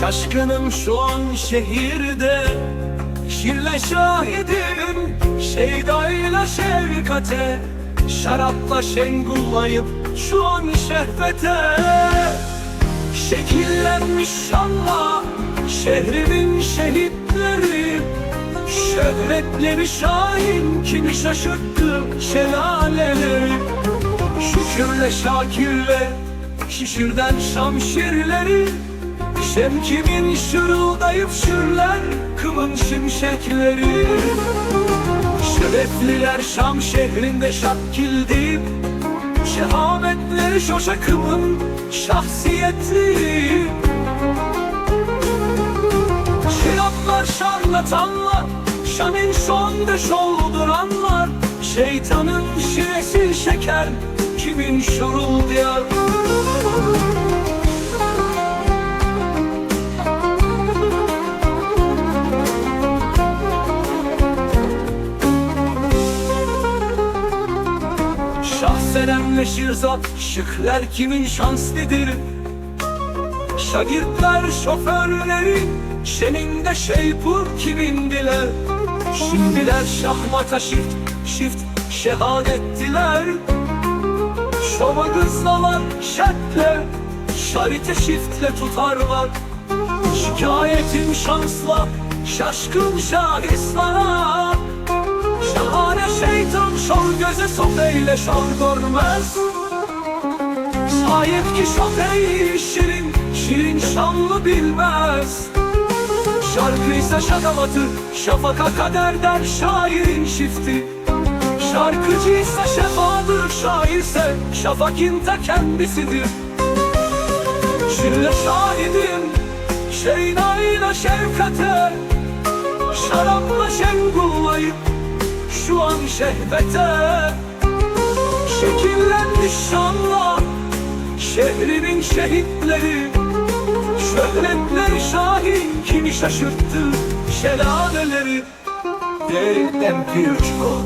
Şaşkınım şu an şehirde. Şirle şahidim Şeydayla şefkate. Şarapla şengullayıp Şu an şehvete. Şekillenmiş şanla Şehrimin şehitleri. Şöhretleri şahin Kimi şaşırttı şelaleleri. Şükürle şakirle Şişirden şamşirleri Şemkimin şırıldayıp şürler Kımın şimşekleri. Şerefliler Şam şehrinde şakkildi Şehametleri şoşakımın şahsiyetleri Şiraplar şarlatanlar Şanın şonda şolduranlar Şeytanın şiresi şeker Kimin şuruldayan Şahsenemle şirzat Şıkler kimin şanslıdır? Şagirtler şoförleri Şeninde şeypur kimindiler? Şimdiler şahmata şift Şift şehadettiler. Şova kızlalar şertle Şarite şiftle tutarlar. Şikayetim şansla Şaşkın şahislara şor göze sofeyle şor görmez. Sahip ki şofeyi şirin, şirin şanlı bilmez. Şarkıysa şakamatı, şafaka kader der şairin şifti. Şarkıcıysa şefadır, şairse şafakin ta kendisidir. Şirle şahidim, şeynayla şefkate Şarapla şengullayıp şu an şehvete. Şekillenmiş şanla Şehrimin şehitleri. Şöhretler şahin kimi şaşırttı Şelaleleri. Deritten Pirçko